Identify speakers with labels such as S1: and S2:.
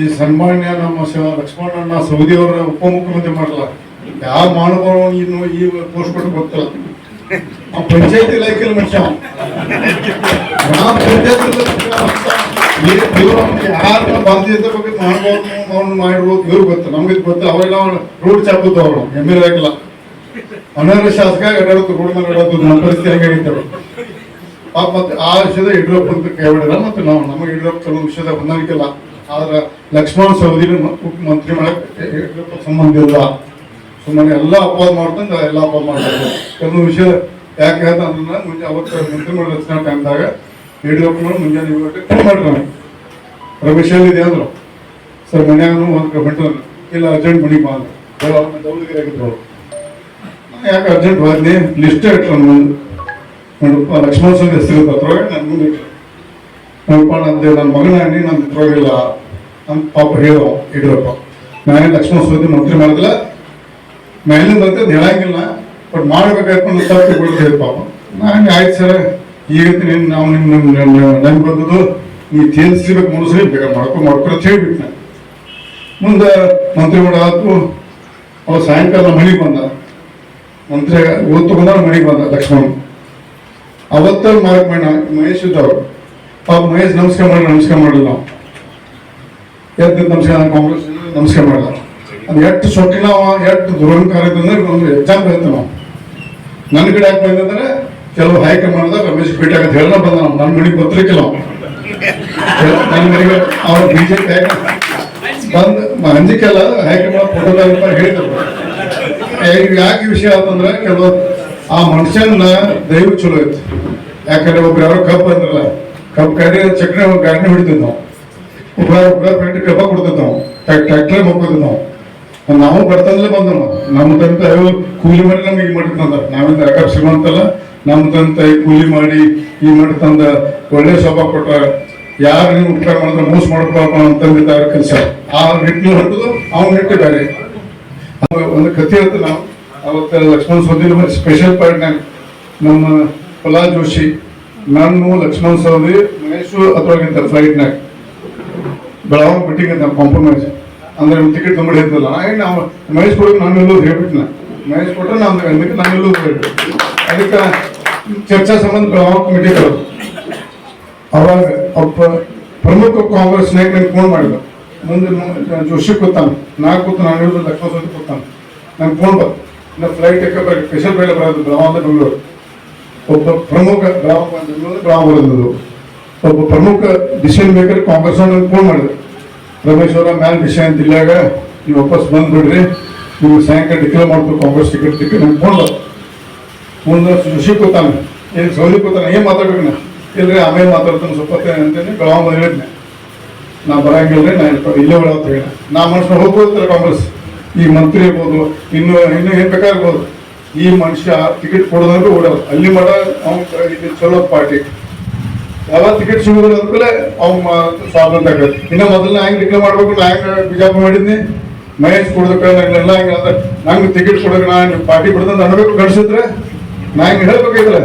S1: ಈ ಸನ್ಮಾನ್ಯ ನಮ್ಮ ಶಿವ ಲಕ್ಷ್ಮಣನ ಸೌದಿಯವರ ಉಪಮುಖ್ಯಮಂತ್ರಿ ಮಾಡಲ್ಲ ಯಾವ ಮಾನವರು ಇನ್ನು ಈ ಪೋಸ್ಟ್ ಕೊಟ್ಟು ಗೊತ್ತಿಲ್ಲ. ಆ ಪಂಚಾಯತ್ ಲೈಕಲ್ ಮನುಷ್ಯ. ಗ್ರಾಮ ಪಂಚಾಯತ್ ಯಾರನ್ನ ಬಗ್ಗೆ ಮಾಡ್ಬೋದು ನಮ್ಗೆ ಅವೆಲ್ಲ ರೋಡ್ ಎಂ ಎಲ್ ಆಗಿಲ್ಲ. ಅನರ್ಹ ಶಾಸಕ ಎಡಾಡುತ್ತೆ ರೋಡ್ ಮೇಲೆ ಎಡಾಡುತ್ತೆ ನಮ್ಮ ಪರಿಸ್ಥಿತಿ ಹೆಂಗಾಗಿತ್ತು. ಪಾಪ ಮತ್ತೆ ಆ ವಿಷಯದ ಯಡಿಯೂರಪ್ಪ ಅಂತ ಕೈ ಹೊಡೆದ ಮತ್ತೆ ನಾವು ನಮಗೆ ಯಡಿಯೂರಪ್ಪ ಕೆಲವು ವಿಷಯದ ಹೊಂದಾಣಿಕಿಲ್ಲ ಆದ್ರೆ ಲಕ್ಷ್ಮಣ ಸವದಿ ಮಂತ್ರಿ ಮಾಡಕ್ಕೆ ಯಡಿಯೂರಪ್ಪ ಸಂಬಂಧ ಇಲ್ಲ. ಸುಮ್ಮನೆ ಎಲ್ಲ ಅಪವಾದ ಮಾಡ್ತಂದ ಎಲ್ಲ ಅಪವಾದ ಮಾಡ್ತಾರೆ. ಕೆಲವು ವಿಷಯ ಯಾಕೆ ಹೇಳ್ತಂದ್ರೆ ಮುಂಚೆ ಅವತ್ತು ಮಂತ್ರಿಮಂಡಲ ರಚನಾ ಟೈಮ್ದಾಗ ಯಡಿಯೂರಪ್ಪನವ್ರು ಮುಂಜಾನೆ ಕ್ಲೀನ್ ಗಂಟೆಗೆ ಫೋನ್ ಮಾಡ್ರಿ ನನಗೆ ರಮೇಶ್ ಎಲ್ಲಿದೆ ಅಂದ್ರು. ಸರ್, ಮನ್ಯಾಗನು ಒಂದು ಹೊಂಟು ಇಲ್ಲ. ಅರ್ಜೆಂಟ್ ಮನೆಗೆ ಬಾ ಅಂದ್ರೆ. ದೌಲಗಿರಿ ಆಗಿದ್ರು ಯಾಕೆ ಅರ್ಜೆಂಟ್ ಹೋದ್ನಿ ಲಿಸ್ಟೇ ಇಟ್ರು ಲಕ್ಷ್ಮಣ ಸ್ವಾಮಿ ಹೆಸರು ಅದ್ರೊಳಗೆ ನನ್ನ ಮುಂದೆ ನೋಡಪ್ಪ ನಂದು ನನ್ನ ಮಗನ ಅಣ್ಣಿ ನನ್ನ ಇದ್ರೊಳಗಿಲ್ಲ ಅಂತ ಪಾಪ ಹೇಳೋ ಯಡಿಯೂರಪ್ಪ ನಾನೇ ಲಕ್ಷ್ಮಣ ಸ್ವಾಮಿ ಮಂತ್ರಿ ಮಾಡಿದಿಲ್ಲ ಮೇಲಿಂದ ಅಂತ ಹೇಳಂಗಿಲ್ಲ. ಬಟ್ ಮಾಡಬೇಕಾಯ್ತು ತಪ್ಪು ಕೊಡ್ತೇವೆ ಪಾಪ. ನಾನು ಆಯ್ತು ಸರ್. ಈಗ ನಾವು ನಿಮ್ಮ ನನ್ಗೆ ಬಂದದ್ದು? ನೀವು ತೇಲ್ಸ್ಲಿಬೇಕು ಮುಗಿಸ್ರಿ ಬೇಗ ಮಾಡ್ಕೊ ಮಾಡ್ಕೊ ಹೇಳ್ಬಿಟ್ಟು ನಾನು ಮುಂದೆ ಮಂತ್ರಿ ಮಾಡ ಆತು ಅವ ಸಾಯಂಕಾಲ ಮನೆಗೆ ಬಂದ. ಮಂತ್ರಿ ಓದ್ ತಗೊಂಡ ಮನೆಗೆ ಬಂದ ಲಕ್ಷ್ಮಣ್. ಅವತ್ತ ಮಾರ್ಕ್ ಮಾಡಿ ಮಹೇಶ್ ಇದ್ದವ್ರು. ಪಾಪ ಮಹೇಶ್ ನಮಸ್ಕಾರ ಮಾಡಿ ನಮಸ್ಕಾರ ಮಾಡಲಿಲ್ಲ ನಾವು. ಎದ್ದು ನಮಸ್ಕಾರ ಕಾಂಗ್ರೆಸ್ ನಮಸ್ಕಾರ ಮಾಡಲ್ಲ. ಅದು ಎಷ್ಟು ಸೊಟ್ಟಿನ ಎಷ್ಟು ದುರಂಕಾರ ಇದ್ದಂದ್ರೆ ಒಂದು ಎಕ್ಸಾಂಪಲ್ ಇತ್ತು ನಾವು ನನ್ನ ಕಡೆ ಯಾಕೆ ಬಂದಂದ್ರೆ ಕೆಲವು ಹೈಕಮಾಂಡ್ ರಮೇಶ್ ಭೇಟಿ ಆಗುತ್ತೆ ಹೇಳ ಬಂದ ನಾವು ನನ್ನ ಮನೆಗೆ ಗೊತ್ತಿರಕ್ಕಿಲ್ಲ ನನ್ನ ಮನೆಗೆ ಅವ್ರ ಬಿಜೆಪಿ ಬಂದ್ ಅಂಜಿಕೆಲ್ಲ ಹೈಕಮಾಂಡ್ ಫೋಟೋದಾಗ ಹೇಳಿದ್ರು ಯಾಕೆ ವಿಷಯ ಅಂತಂದ್ರೆ ಕೆಲವು ಆ ಮನುಷ್ಯನ ದೈವ ಚಲೋ ಇತ್ತು ಯಾಕಂದ್ರೆ ಒಬ್ರು ಯಾರೋ ಕಪ್ ಅಂದ್ರಲ್ಲ ಕಪ್ ಗಾಡಿ ಚಕ್ರ ಗಾಡಿ ಹೊಡಿತಿದ್ ನಾವು. ಒಬ್ಬ ಒಬ್ಬ ಫ್ರೆಂಡ್ ಕಬ್ಬ ಕೊಡ್ತಿದ್ ನಾವು. ಟ್ರ್ಯಾಕ್ಟರ್ ಹೋಗ್ತಿದ್ ನಾವು. ನಾವು ಬರ್ತದಲ್ಲೇ ಬಂದ ನಾವು. ನಮ್ಮ ತಂತ ಕೂಲಿ ಮಾಡಿ ನಮ್ಗೆ ಈಗ ಮಾಡಿ ತಂದ ನಾವಿಂದ ಯಾಕ ಶ್ರೀಮಂತಲ್ಲ ನಮ್ಮ ತಂತ ಕೂಲಿ ಮಾಡಿ ಈ ಮಾಡಿ ತಂದ ಒಳ್ಳೆ ಶೋಭ ಕೊಟ್ಟ ಯಾರು ನೀವು ಉಪಕಾರ ಮಾಡಿದ್ರೆ ಮೋಸ ಮಾಡ್ಕೊಳಪ್ಪ ಅಂತಂದಿದ್ದಾರೆ ಕೆಲಸ. ಆ ನಿಟ್ಟಿನ ಹೊರಟದು ಅವ್ನ ನಿಟ್ಟು ಬೇರೆ. ಒಂದು ಕಥೆ ಹೇಳ್ತಾರೆ ನಾವು ಅವತ್ತು ಲಕ್ಷ್ಮಣ ಸೌದಿ ಸ್ಪೆಷಲ್ ಪಾಯಿಂಟ್ನಾಗ ನಮ್ಮ ಪ್ರಹ್ಲಾದ್ ಜೋಶಿ, ನಾನು ಲಕ್ಷ್ಮಣ ಸೌದಿ ಮಹೇಶು ಅಥವಾ ಫ್ಲೈಟ್ನಾಗ ಬೆಳಗಾವ್ ಮೀಟಿಂಗ್ ಅಂತ ಕಾಂಪ್ರಮೈಸ್ ಅಂದ್ರೆ ಟಿಕೆಟ್ ತೊಗೊಂಡು ಹೇಳ್ತಲ್ಲ ಆಯ್ತು ನಾವು ಮಹೇಶ್ ಕೊಡೋಕೆ ನಾನು ಹೇಳ್ಬಿಟ್ಟು ನಾ ಮಹೇಶ್ ಕೊಟ್ಟರೆ ನಾನು ಅದಕ್ಕೆ ನಾನು ಎಲ್ಲೋದು ಹೇಳ್ಬಿಟ್ಟು ಅದಕ್ಕೆ ಚರ್ಚಾ ಸಂಬಂಧ ಬೆಳಗಾವ್ ಕಮಿಟಿ ಬರೋದು ಅವಾಗ ಒಬ್ಬ ಪ್ರಮುಖ ಕಾಂಗ್ರೆಸ್ ನಾಯಕ ನಂಗೆ ಫೋನ್ ಮಾಡಿದ್ರು. ಮುಂದೆ ಜೋಶಿ ಕೂತಾನೆ, ನಾ ಕೂತು ನಾನು ಹೇಳಿದ್ರು ಲಕ್ಷ್ಮಣ ಸೌದಿ ಕೂತಾನೆ. ನಂಗೆ ಫೋನ್ ಬಂತು. ಇನ್ನು ಫ್ಲೈಟ್ ಸ್ಪೆಷಲ್ ಬೇಡ ಬರೋದು ಬೆಳಗಾವಿ ಬೆಂಗಳೂರು ಒಬ್ಬ ಪ್ರಮುಖ ಬೆಳಗಾವಿ ಬೆಂಗಳೂರು ಬೆಳಗಾವಿ ಬರೋದು ಒಬ್ಬ ಪ್ರಮುಖ ಡಿಸಿಷನ್ ಮೇಕರ್ ಕಾಂಗ್ರೆಸ್ ಫೋನ್ ಮಾಡಿದ್ರು ರಮೇಶ್ ಅವರ ಮ್ಯಾಲ್ ಡಿಸಿಷನ್ ಜಿಲ್ಲೆಯಾಗ ನೀವು ವಾಪಸ್ ಬಂದ್ಬಿಡ್ರಿ. ನೀವು ಸಾಯಂಕಾಲ ಡಿಕ್ಲೇರ್ ಮಾಡ್ತೀವಿ ಕಾಂಗ್ರೆಸ್ ಟಿಕೆಟ್ ಟಿಕೆಟ್ ನಂಗೆ ಫೋನ್ ಮುಂದೆ ಸುಶಿ ಕೂತಾನೆ ಏನು ಸೌಲಿ ಕೂತಾನೆ ಏನು ಮಾತಾಡ್ಬೇಕು ನಾ ಇಲ್ರಿ, ಆಮೇಲೆ ಮಾತಾಡ್ತಾನೆ ಸ್ವಲ್ಪ ಅಂತೇಳಿ ಬೆಳಗಾವಿ ಹೇಳಿದ್ನೆ ನಾ ಬರಂಗಿಲ್ಲ ನಾ ಇಲ್ಲಿ- ಇಲ್ಲೇ ಅಂತ ಹೇಳಿ ನಾ ಮನುಷ್ಯ ಹೋಗ್ಬೋದಿಲ್ಲ ಕಾಂಗ್ರೆಸ್. ಈ ಮಂತ್ರಿ ಇರ್ಬೋದು ಇನ್ನು ಇನ್ನು ಏನ್ ಬೇಕಾಗಿರ್ಬೋದು ಈ ಮನುಷ್ಯ ಟಿಕೆಟ್ ಕೊಡೋದಂದ್ರೆ ಓಡೋದು ಅಲ್ಲಿ ಮಠ, ಅವ್ನು ಚಲೋ ಪಾರ್ಟಿ. ಯಾವ ಟಿಕೆಟ್ ಸಿಗೋದಿಲ್ಲ ಅಂದ್ಮೇಲೆ ಅವ್ನ ಸ್ವಾತಂತ್ರ್ಯ ಆಗತ್ತೆ ಇನ್ನು ಮೊದಲನೇ ಹೆಂಗ್ ಡಿಕ್ಲೇರ್ ಮಾಡ್ಬೇಕು ನಾ ಹೆಂಗ್ ಮಾಡಿದ್ನಿ? ಮಹೇಶ್ ಕೊಡೋದಕ್ಕೆ ಎಲ್ಲ ಹೆಂಗ ನಂಗೆ ಟಿಕೆಟ್ ಕೊಡೋಕೆ ನಾ ಪಾರ್ಟಿ ಬಿಡ್ದಂತ ಅನ್ಬೇಕು, ಕಳ್ಸಿದ್ರೆ? ನಾ ಹೆಂಗ್ ಹೇಳ್ಬೇಕಾಗಿಲ್ಲ